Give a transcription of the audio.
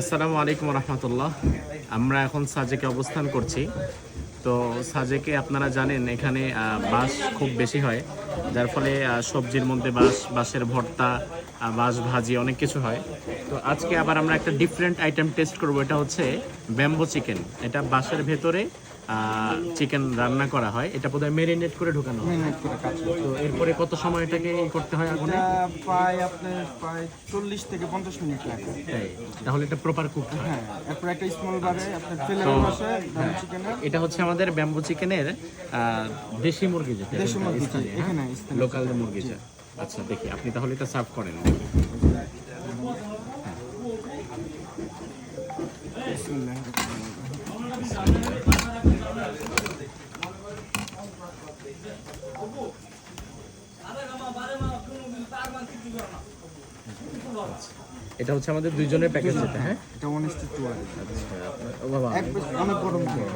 আসসালামু আলাইকুম রহমতুল্লাহ। আমরা এখন সাজেকে অবস্থান করছি। তো সাজেকে আপনারা জানেন, এখানে বাস খুব বেশি হয়। যার ফলে সবজির মধ্যে বাঁশ, বাঁশের ভর্তা বাস ভাজি অনেক কিছু হয়। তো আজকে আবার আমরা একটা ডিফারেন্ট আইটেম টেস্ট করব। এটা হচ্ছে ব্যাম্বো চিকেন এটা বাঁশের ভেতরে চিকেন রান্না করা হয়। এটা বোধহয় মেরিনেট করে ঢোকানো হয়। তো এরপরে কত সময় এটাকে করতে হয় আগুনে? প্রায় আপনার প্রায় চল্লিশ থেকে পঞ্চাশ মিনিট লাগে। তাহলে এটা প্রপার কুক হ্যাঁ। এরপর একটা স্মল বারে আপনার তেলের বসে চিকেনের এটা হচ্ছে আমাদের ব্যাম্বু চিকেনের দেশি মুরগি যেটা দেশি মুরগি, হ্যাঁ? এখানে লোকাল মুরগিটা আচ্ছা দেখি আপনি তাহলে এটা সার্ভ করেন। এটা হচ্ছে আমাদের দুইজনের প্যাকেজ যেটা হ্যাঁ? এটা ওয়ান ইস টু আর ও বাবা। এক পিস অনেক দিয়ে